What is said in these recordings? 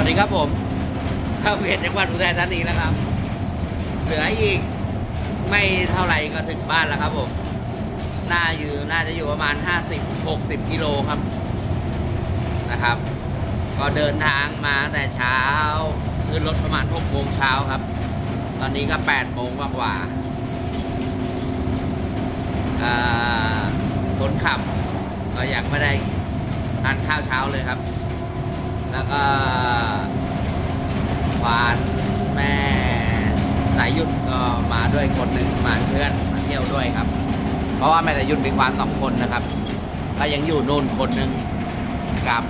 วัสดีครับผมเข้าเขตจังหวัดอุทัยธานีแล้วครับ เหลืออีกไม่เท่าไหร่ก็ถึงบ้านแล้วครับผม น่าอยู่น่าจะอยู่ประมาณ 50-60 กิโลครับนะครับ ก็เดินทางมาแต่เช้าขึ้นรถประมาณ6โมงเช้าครับ ตอนนี้ก็8โมงกว่าคนขับก็ยังไม่ได้ทานข้าวเช้าเลยครับ แล้วก็านแม่สายหยุดก็มาด้วยคนหนึ่งมาเพื่อนมาเที่ยวด้วยครับ เพราะว่าแม่สายหยุดมีควานสองคนนะครับก็ยังอยู่นู่นคนหนึ่งกับ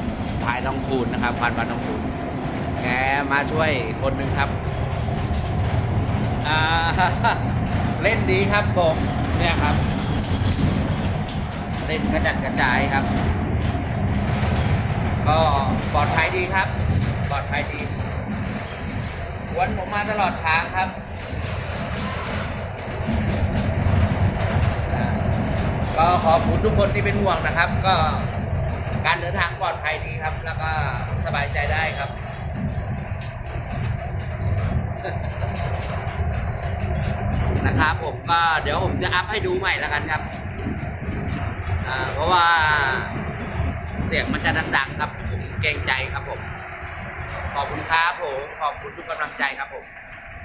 พายทองคูณนะครับควานพายทองคูณแกมาช่วยคนหนึ่งครับเล่นดีครับผมเนี่ยครับ เล่นกระจัดกระจายครับ ก็ปลอดภัยดีครับ ปลอดภัยดี วันผมมาตลอดทางครับก็ขอบคุณทุกคนที่เป็นห่วงนะครับ ก็การเดินทางปลอดภัยดีครับ แล้วก็สบายใจได้ครับนะครับผมก็เดี๋ยวผมจะอัพให้ดูใหม่แล้วกันครับเพราะว่าเสียงมันจะดังๆครับผมเกรงใจครับผม ขอบคุณครับผม ขอบคุณทุกกำลังใจครับผม